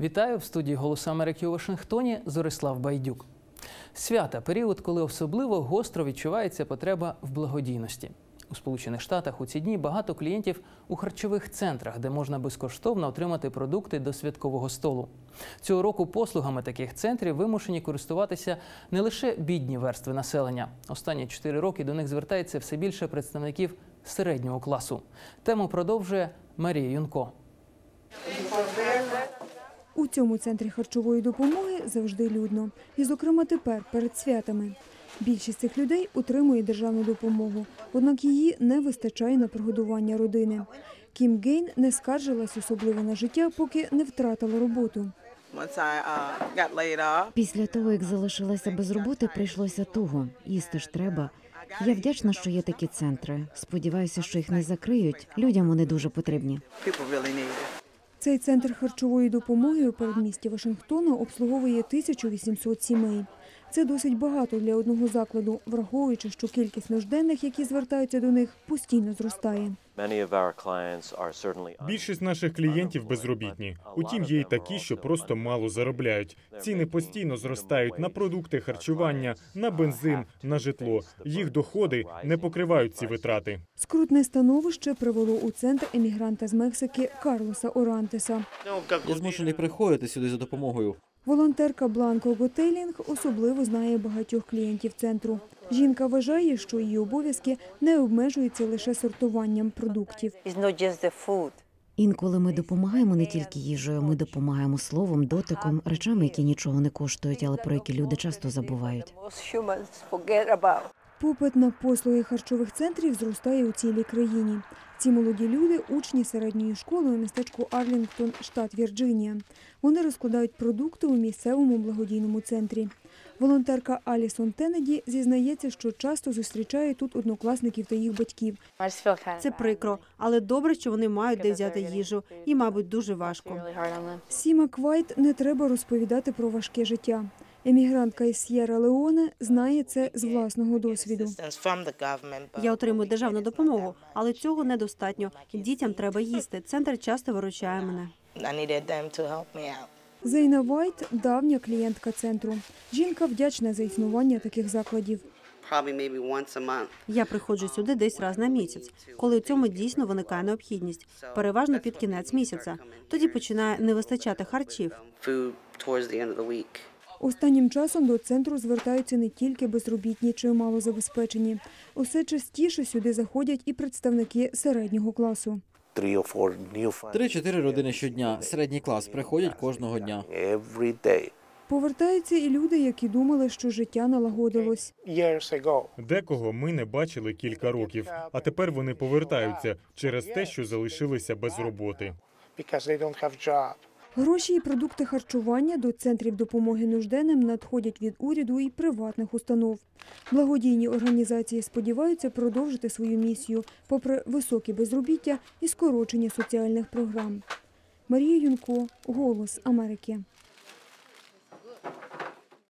Вітаю в студії «Голос Америки у Вашингтоні. Зорислав Байдюк. Свята період, коли особливо гостро відчувається потреба в благодійності. У Сполучених Штатах у ці дні багато клієнтів у харчових центрах, де можна безкоштовно отримати продукти до святкового столу. Цього року послугами таких центрів вимушені користуватися не лише бідні верстви населення. Останні чотири роки до них звертається все більше представників середнього класу. Тему продовжує Марія Юнко. У цьому центрі харчової допомоги завжди людно. І, зокрема, тепер перед святами. Більшість цих людей отримує державну допомогу, однак її не вистачає на прогодування родини. Кім Гейн не скаржилась особливо на життя, поки не втратила роботу. Uh, Після того, як залишилася без роботи, прийшлося туго. Їсти ж треба. Я вдячна, що є такі центри. Сподіваюся, що їх не закриють. Людям вони дуже потрібні. Цей центр харчової допомоги у передмісті Вашингтона обслуговує 1800 сімей. Це досить багато для одного закладу, враховуючи, що кількість нужденних, які звертаються до них, постійно зростає. Більшість наших клієнтів безробітні. Утім, є й такі, що просто мало заробляють. Ціни постійно зростають на продукти харчування, на бензин, на житло. Їх доходи не покривають ці витрати. Скрутне становище привело у центр емігранта з Мексики Карлоса Орантеса. Я змушений приходити сюди за допомогою. Волонтерка Бланко Готелінг особливо знає багатьох клієнтів центру. Жінка вважає, що її обов'язки не обмежуються лише сортуванням продуктів. Інколи ми допомагаємо не тільки їжею, ми допомагаємо словом, дотиком, речами, які нічого не коштують, але про які люди часто забувають. Попит на послуги харчових центрів зростає у цілій країні. Ці молоді люди учні середньої школи у містечку Арлінгтон, штат Вірджинія. Вони розкладають продукти у місцевому благодійному центрі. Волонтерка Алісон Теннеді зізнається, що часто зустрічає тут однокласників та їх батьків. Це прикро, але добре, що вони мають де взяти їжу, і, мабуть, дуже важко. Сіма Квайт не треба розповідати про важке життя. Емігрантка із С'єра Леоне знає це з власного досвіду. Я отримую державну допомогу, але цього недостатньо. Дітям треба їсти. Центр часто виручає мене. Зейна Вайт давня клієнтка центру. Жінка вдячна за існування таких закладів. Я приходжу сюди десь раз на місяць, коли у цьому дійсно виникає необхідність. Переважно під кінець місяця. Тоді починає не вистачати харчів. Останнім часом до центру звертаються не тільки безробітні чи малозабезпечені. Усе частіше сюди заходять і представники середнього класу. Три-чотири родини щодня. Середній клас приходять кожного дня. Повертаються і люди, які думали, що життя налагодилось. Декого ми не бачили кілька років, а тепер вони повертаються через те, що залишилися без роботи. Гроші і продукти харчування до центрів допомоги нужденним надходять від уряду і приватних установ. Благодійні організації сподіваються продовжити свою місію, попри високе безробіття і скорочення соціальних програм. Марія Юнко, Голос Америки.